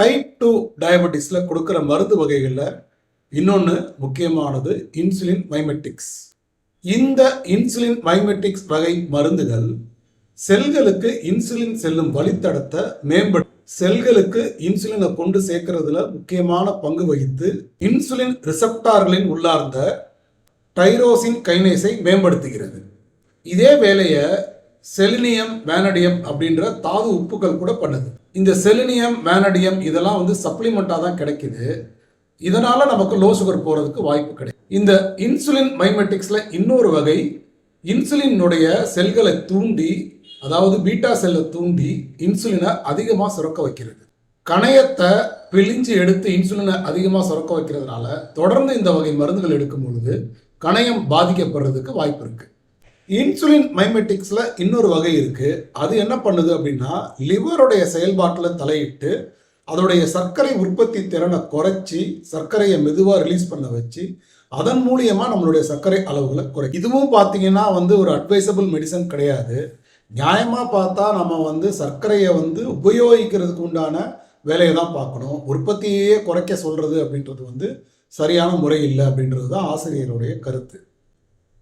Type two டயபெட்டிஸில் கொடுக்குற மருந்து வகைகளில் இன்னொன்று முக்கியமானது இன்சுலின் மைமெட்டிக்ஸ் இந்த இன்சுலின் மைமெட்டிக்ஸ் வகை மருந்துகள் செல்களுக்கு இன்சுலின் செல்லும் வழித்தடத்தை மேம்படு செல்களுக்கு இன்சுலினை கொண்டு சேர்க்கறதுல முக்கியமான பங்கு வகித்து இன்சுலின் ரிசப்டார்களின் உள்ளார்ந்த டைரோசின் கைனேஸை மேம்படுத்துகிறது. இதே வேலையை செலினியம் வேனடியம் அப்படின்ற தாது உப்புகள் கூட பண்ணுது. இந்த செலினியம் வேனடியம் இதெல்லாம் வந்து சப்ளிமெண்ட்டாக தான் கிடைக்குது. இதனால் நமக்கு லோ சுகர் போகிறதுக்கு வாய்ப்பு கிடைக்கும் இந்த இன்சுலின் மைமெட்டிக்ஸில் இன்னொரு வகை இன்சுலினுடைய செல்களை தூண்டி அதாவது பீட்டா செல்லை தூண்டி இன்சுலினை அதிகமாக சுரக்க வைக்கிறது. கணையத்தை பிழிஞ்சு எடுத்து இன்சுலினை அதிகமாக சுரக்க வைக்கிறதுனால தொடர்ந்து இந்த வகை மருந்துகள் எடுக்கும் பொழுது கணையம் பாதிக்கப்படுறதுக்கு வாய்ப்பு இருக்குது இன்சுலின் மைமெட்டிக்ஸில் இன்னொரு வகை இருக்குது அது என்ன பண்ணுது அப்படின்னா லிவருடைய செயல்பாட்டில் தலையிட்டு அதோடைய சர்க்கரை உற்பத்தி திறனை குறைச்சி சர்க்கரையை மெதுவாக ரிலீஸ் பண்ண வச்சு அதன் மூலியமாக நம்மளுடைய சர்க்கரை அளவுகளை குறை இதுவும் பார்த்தீங்கன்னா வந்து ஒரு அட்வைசபிள் மெடிசன் கிடையாது. நியாயமாக பார்த்தா நம்ம வந்து சர்க்கரையை வந்து உபயோகிக்கிறதுக்கு உண்டான வேலையை தான் பார்க்கணும். உற்பத்தியையே குறைக்க சொல்கிறது அப்படின்றது வந்து சரியான முறை இல்லை அப்படின்றது தான் ஆசிரியருடைய கருத்து.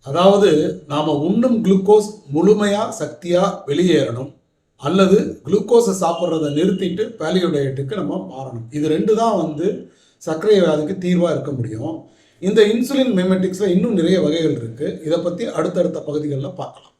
அதாவது நாம் உண்ணும் குளுக்கோஸ் முழுமையாக சக்தியாக வெளியேறணும். அல்லது குளுக்கோஸை சாப்பிட்றத நிறுத்திட்டு பேலியோடயட்டுக்கு நம்ம மாறணும். இது ரெண்டு தான் வந்து சர்க்கரை வியாதிக்கு தீர்வாக இருக்க முடியும். இந்த இன்சுலின் மெமெட்டிக்ஸில் இன்னும் நிறைய வகைகள் இருக்குது இதை பற்றி அடுத்தடுத்த பகுதிகளில் பார்க்கலாம்.